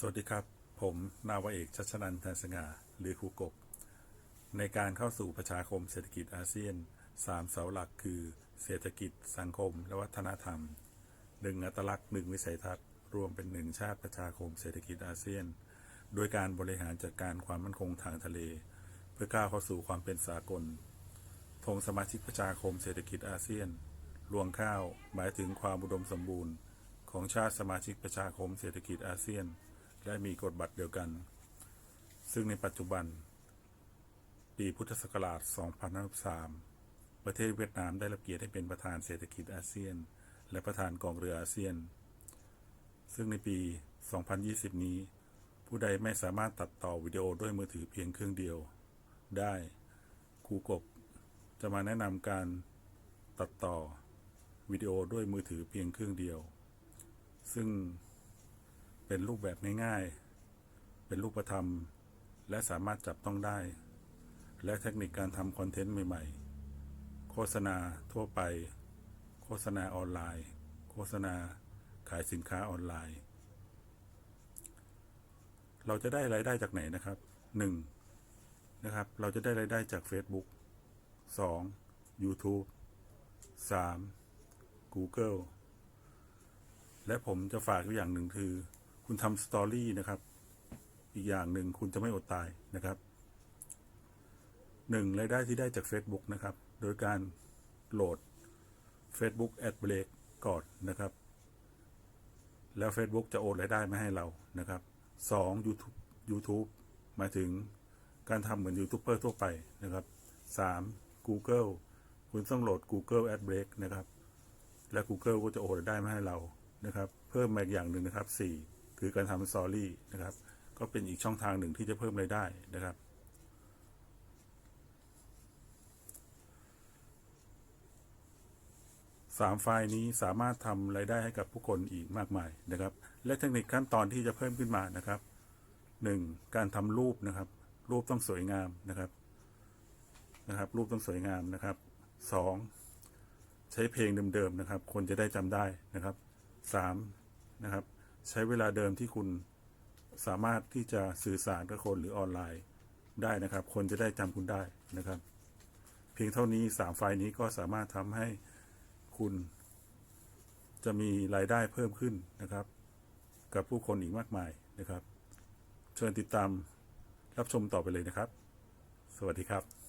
สวัสดีครับ ผมนาวเอกชัชนันท์แทนสง่าหรือครูกบ ในการเข้าสู่ประชาคมเศรษฐกิจอาเซียนสามเสาหลักคือเศรษฐกิจ สังคม และวัฒนธรรมหนึ่งอัตลักษณ์หนึ่งวิสัยทัศน์ รวมเป็นหนึ่งชาติประชาคมเศรษฐกิจอาเซียน โดยการบริหารจัดการความมั่นคงทางทะเล เพื่อก้าวเข้าสู่ความเป็นสากลธงสมาชิกประชาคมเศรษฐกิจอาเซียน รวงข้าวหมายถึงความอุดมสมบูรณ์ ของชาติสมาชิกประชาคมเศรษฐกิจอาเซียน และมีกฎบัตรเดียวกัน ซึ่งในปัจจุบัน ปีพุทธศักราช2003ประเทศเวียดนามได้รับเกียรติให้เป็นประธานเศรษฐกิจอาเซียน และประธานกองเรืออาเซียน ซึ่งในปี 2020 นี้ ผู้ใดไม่สามารถตัดต่อวิดีโอด้วยมือถือเพียงเครื่องเดียว ได้ครูกบจะมาแนะนำการตัดต่อวิดีโอด้วยมือถือเพียงเครื่องเดียว ซึ่ง เป็นรูปแบบง่ายๆ เป็นรูปธรรม และสามารถจับต้องได้ และเทคนิคการทำคอนเทนต์ใหม่ๆ โฆษณาทั่วไป โฆษณาออนไลน์ โฆษณาขายสินค้าออนไลน์ เราจะได้รายได้จากไหนนะครับหนึ่งนะครับ เราจะได้รายได้จาก Facebook 2. YouTube 3. Google และผมจะฝากอีกอย่างหนึ่งคือ คุณทำสตอรี่นะครับ อีกอย่างหนึ่งคุณจะไม่อดตายนะครับหนึ่งรายได้ที่ได้จาก Facebook นะครับ โดยการโหลด Facebook Ad Break ก่อนนะครับ แล้ว Facebook จะโอนรายได้มาให้เรานะครับสอง YouTube YouTube หมายถึงการทำเหมือนยูทูบเบอร์ทั่วไปนะครับสาม Google คุณต้องโหลด Google Ad Break นะครับ และ Google ก็จะโอนรายได้มาให้เรานะครับ เพิ่มมาอีกอย่างหนึ่งนะครับสี่ คือการทำสตอรี่นะครับ ก็เป็นอีกช่องทางหนึ่งที่จะเพิ่มรายได้นะครับ สามไฟล์นี้สามารถทำรายได้ให้กับผู้คนอีกมากมายนะครับ และเทคนิคขั้นตอนที่จะเพิ่มขึ้นมานะครับหนึ่งการทำรูปนะครับ รูปต้องสวยงามนะครับนะครับ รูปต้องสวยงามนะครับสองใช้เพลงเดิมๆนะครับ คนจะได้จำได้นะครับสามนะครับ ใช้เวลาเดิมที่คุณสามารถที่จะสื่อสารกับคนหรือออนไลน์ได้นะครับ คนจะได้จำคุณได้นะครับ เพียงเท่านี้สามไฟล์นี้ก็สามารถทำให้คุณจะมีรายได้เพิ่มขึ้นนะครับ กับผู้คนอีกมากมายนะครับ เชิญติดตามรับชมต่อไปเลยนะครับ สวัสดีครับ